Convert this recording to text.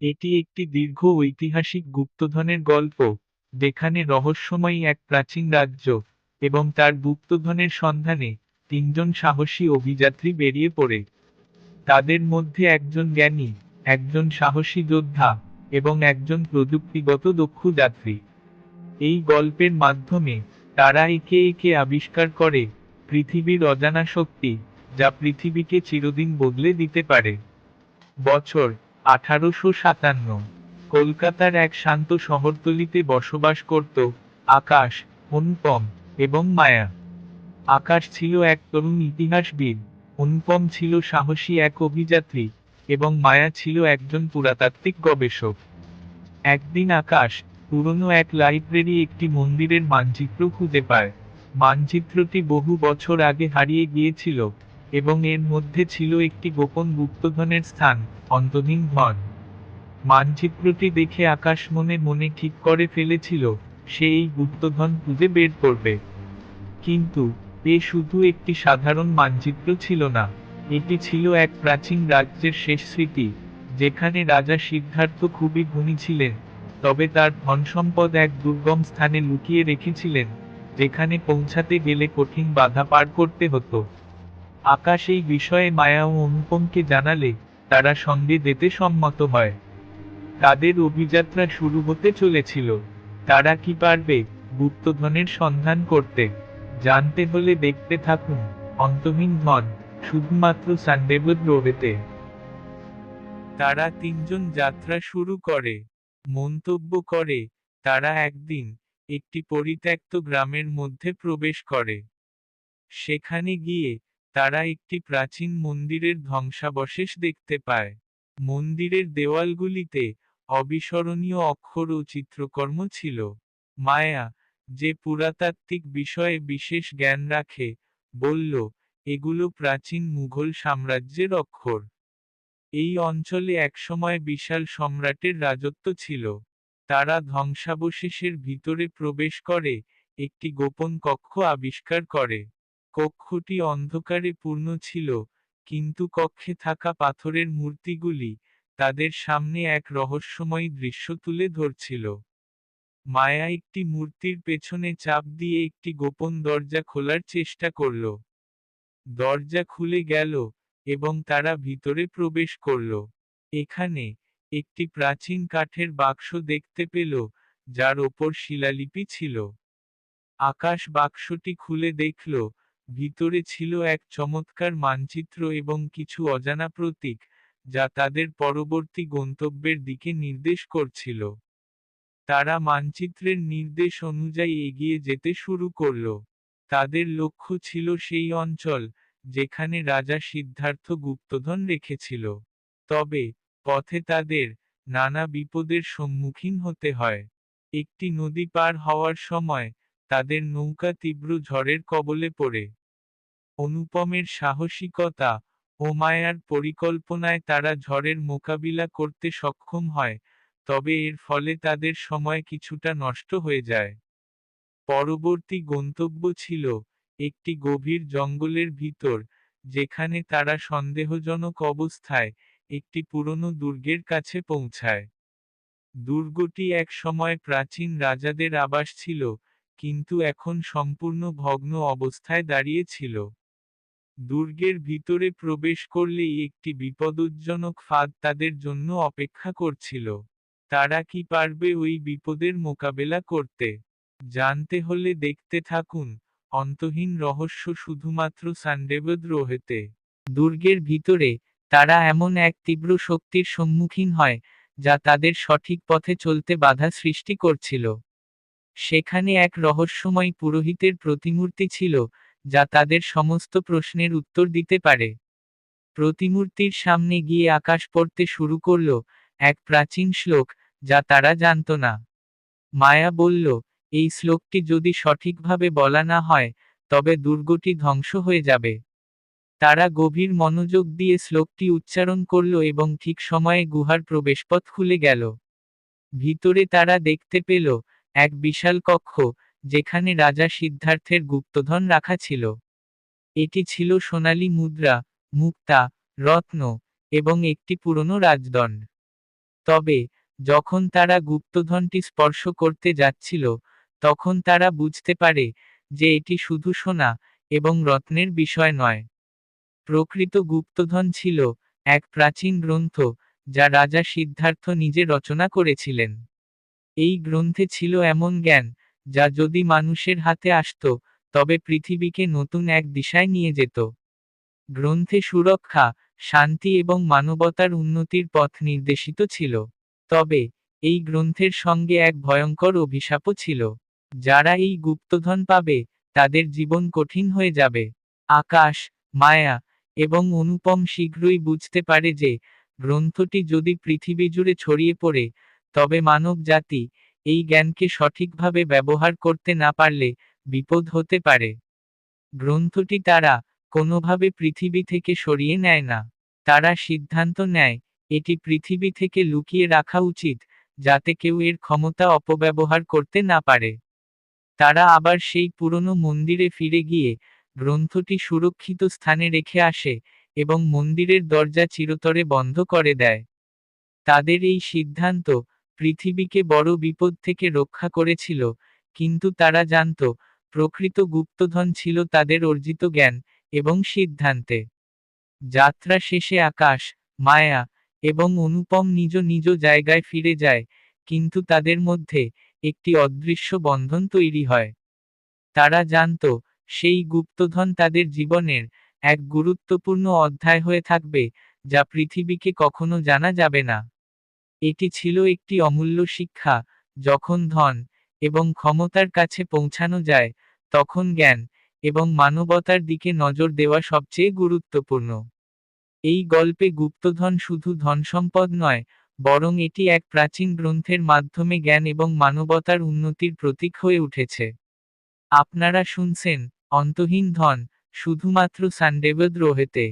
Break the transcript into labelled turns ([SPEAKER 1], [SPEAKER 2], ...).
[SPEAKER 1] এটি একটি দীর্ঘ ঐতিহাসিক গুপ্তধনের গল্প, যেখানে রহস্যময়ী এক প্রাচীন রাজ্য এবং তার গুপ্তধনের সন্ধানে তিনজন সাহসী অভিযাত্রী বেরিয়ে পড়ে। তাদের মধ্যে একজন জ্ঞানী, একজন সাহসী যোদ্ধা এবং একজন প্রযুক্তিগত দক্ষ যাত্রী। এই গল্পের মাধ্যমে তারা একে একে আবিষ্কার করে পৃথিবীর অজানা শক্তি, যা পৃথিবীকে চিরদিন বদলে দিতে পারে। বছর আঠারোশো সাতান্ন। কলকাতার এক শান্ত শহরতলিতে বসবাস করত আকাশ, অনুপম এবং মায়া। আকাশ ছিল এক তরুণ ইতিহাসবিদ, অনুপম ছিল সাহসী এক অভিযাত্রী এবং মায়া ছিল একজন পুরাতাত্ত্বিক গবেষক। একদিন আকাশ পুরনো এক লাইব্রেরি একটি মন্দিরের মানচিত্র খুঁজে পায়। মানচিত্রটি বহু বছর আগে হারিয়ে গিয়েছিল। এবং এর মধ্যে ছিল একটি গোপন গুপ্তধনের স্থান, অন্তহীন ধন। মানচিত্রটি দেখে আকাশ মনে মনে ঠিক করে ফেলেছিল, সে এই গুপ্তধন খুঁজে বের করবে। কিন্তু, এ শুধু একটি সাধারণ মানচিত্র ছিল না, এটি ছিল এক প্রাচীন রাজ্যের শেষ স্মৃতি, যেখানে রাজা সিদ্ধার্থ খুবই গুণী ছিলেন, তবে তার ধনসম্পদ এক দুর্গম স্থানে লুকিয়ে রেখেছিলেন, যেখানে পৌঁছাতে গেলে কঠিন বাধা পার করতে হতো। আকাশ এই বিষয়ে মায়া ও অনুপমকে জানালে তারা সঙ্গে যেতে সম্মত হয়। তাদের অভিযাত্রা শুরু হতে চলেছিল। তারা কি পারবে গুপ্তধনের সন্ধান করতে? জানতে হলে দেখতে থাকুন অন্তহীন ধন, শুধুমাত্র সানডেবুড রোবেতে। তারা তিনজন যাত্রা শুরু করে, মন্তব্য করে, তারা একদিন একটি পরিত্যক্ত গ্রামের মধ্যে প্রবেশ করে। সেখানে গিয়ে তারা একটি প্রাচীন মন্দিরের ধ্বংসাবশেষ দেখতে পায়। মন্দিরের দেওয়ালগুলিতে অবিস্মরণীয় অক্ষর ও চিত্রকর্ম ছিল। মায়া, যে পুরাতাত্ত্বিক বিষয়ে বিশেষ জ্ঞান রাখে, বলল, এগুলো প্রাচীন মুঘল সাম্রাজ্যের অক্ষর। এই অঞ্চলে একসময় বিশাল সম্রাটের রাজত্ব ছিল। তারা ধ্বংসাবশেষের ভিতরে প্রবেশ করে, একটি গোপন কক্ষ আবিষ্কার করে। কক্ষটি অন্ধকারে পূর্ণ ছিল, কিন্তু কক্ষে থাকা পাথরের মূর্তিগুলি তাদের সামনে এক রহস্যময়ী দৃশ্য তুলে ধরছিল। মায়া একটি মূর্তির পেছনে চাপ দিয়ে একটি গোপন দরজা খোলার চেষ্টা করল। দরজা খুলে গেল এবং তারা ভিতরে প্রবেশ করল। এখানে একটি প্রাচীন কাঠের বাক্স দেখতে পেল, যার ওপর শিলালিপি ছিল। আকাশ বাক্সটি খুলে দেখল ভিতরে ছিল এক চমৎকার মানচিত্র এবং কিছু অজানা প্রতীক, যা তাদের পরবর্তী গন্তব্যের দিকে নির্দেশ করছিল। তারা মানচিত্রের নির্দেশ অনুযায়ী এগিয়ে যেতে শুরু করল। তাদের লক্ষ্য ছিল সেই অঞ্চল, যেখানে রাজা সিদ্ধার্থ গুপ্তধন রেখেছিল। তবে, পথে তাদের নানা বিপদের সম্মুখীন হতে হয়। একটি নদী পার হওয়ার সময়, তাদের নৌকা তীব্র ঝড়ের কবলে পড়ে। অনুপমের সাহসিকতা ও মায়ার পরিকল্পনায় তারা ঝড়ের মোকাবিলা করতে সক্ষম হয়, তবে এর ফলে তাদের সময় কিছুটা নষ্ট হয়ে যায়। পরবর্তী গন্তব্য ছিল একটি গভীর জঙ্গলের ভিতর, যেখানে তারা সন্দেহজনক অবস্থায় একটি পুরনো দুর্গের কাছে পৌঁছায়। দুর্গটি এক সময় প্রাচীন রাজাদের আবাস ছিল, কিন্তু এখন সম্পূর্ণ ভগ্ন অবস্থায় দাঁড়িয়ে ছিল। দুর্গের ভিতরে প্রবেশ করলেই একটি বিপদজনক ফাঁদ তাদের জন্য অপেক্ষা করছিল। তারা কি পারবে ওই বিপদের মোকাবেলা করতে? জানতে হলে দেখতে থাকুন, অন্তহীন রহস্য শুধুমাত্র সানডেবদ রোহেতে। দুর্গের ভিতরে, তারা এমন এক তীব্র শক্তির সম্মুখীন হয়, যা তাদের সঠিক পথে চলতে বাধা সৃষ্টি করছিল। সেখানে এক রহস্যময় পুরোহিতের প্রতিমূর্তি ছিল যা তাদের সমস্ত প্রশ্নের উত্তর দিতে পারে। প্রতিমূর্তির সামনে গিয়ে আকাশ পড়তে শুরু করল এক প্রাচীন শ্লোক, যা তারা জানত না। মায়া বলল, এই শ্লোকটি যদি সঠিকভাবে বলা না হয়, তবে দুর্গটি ধ্বংস হয়ে যাবে। তারা গভীর মনোযোগ দিয়ে শ্লোকটি উচ্চারণ করল এবং ঠিক সময়ে গুহার প্রবেশপথ খুলে গেল। ভিতরে তারা দেখতে পেল, এক বিশাল কক্ষ যেখানে রাজা সিদ্ধার্থের গুপ্তধন রাখা ছিল। এটি ছিল সোনালী মুদ্রা, মুক্তা, রত্ন এবং একটি পুরনো রাজদণ্ড। তবে, যখন তারা গুপ্তধনটি স্পর্শ করতে যাচ্ছিল, তখন তারা বুঝতে পারে যে এটি শুধু সোনা এবং রত্নের বিষয় নয়। প্রকৃত গুপ্তধন ছিল এক প্রাচীন গ্রন্থ যা রাজা সিদ্ধার্থ নিজে রচনা করেছিলেন। এই গ্রন্থে ছিল এমন জ্ঞান যা যদি মানুষের হাতে আসত, তবে পৃথিবীকে নতুন এক দিশায় নিয়ে যেত। গ্রন্থে সুরক্ষা, শান্তি এবং মানবতার উন্নতির পথ নির্দেশিত ছিল। তবে, এই গ্রন্থের সঙ্গে এক ভয়ঙ্কর অভিশাপও ছিল। যারা এই গুপ্তধন পাবে, তাদের জীবন কঠিন হয়ে যাবে। আকাশ, মায়া এবং অনুপম শীঘ্রই বুঝতে পারে যে, গ্রন্থটি যদি পৃথিবী জুড়ে ছড়িয়ে পড়ে, তবে মানব জাতি এই জ্ঞানকে সঠিকভাবে ব্যবহার করতে না পারলে বিপদ হতে পারে। গ্রন্থটি তারা কোনোভাবে পৃথিবী থেকে সরিয়ে নেয় না। তারা সিদ্ধান্ত নেয়, এটি পৃথিবী থেকে লুকিয়ে রাখা উচিত, যাতে কেউ এর ক্ষমতা অপব্যবহার করতে না পারে। তারা আবার সেই পুরনো মন্দিরে ফিরে গিয়ে গ্রন্থটি সুরক্ষিত স্থানে রেখে আসে এবং মন্দিরের দরজা চিরতরে বন্ধ করে দেয়। তাদের এই সিদ্ধান্ত পৃথিবীকে বড় বিপদ থেকে রক্ষা করেছিল, কিন্তু তারা জানত, প্রকৃত গুপ্তধন ছিল তাদের অর্জিত জ্ঞান এবং সিদ্ধান্তে। যাত্রা শেষে আকাশ, মায়া এবং অনুপম নিজ নিজ জায়গায় ফিরে যায়, কিন্তু তাদের মধ্যে একটি অদৃশ্য বন্ধন তৈরি হয়। তারা জানত, সেই গুপ্তধন তাদের জীবনের এক গুরুত্বপূর্ণ অধ্যায় হয়ে থাকবে, যা পৃথিবীকে কখনো জানা যাবে না। এটি ছিল একটি অমূল্য শিক্ষা, যখন ধন এবং ক্ষমতার কাছে পৌঁছানো যায়, তখন জ্ঞান এবং মানবতার দিকে নজর দেওয়া সবচেয়ে গুরুত্বপূর্ণ। এই গল্পে গুপ্তধন শুধু ধনসম্পদ নয়, বরং এটি এক প্রাচীন গ্রন্থের মাধ্যমে জ্ঞান এবং মানবতার উন্নতির প্রতীক হয়ে উঠেছে। আপনারা শুনছেন অন্তহীন ধন, শুধুমাত্র সানডেবদ রোহেতে।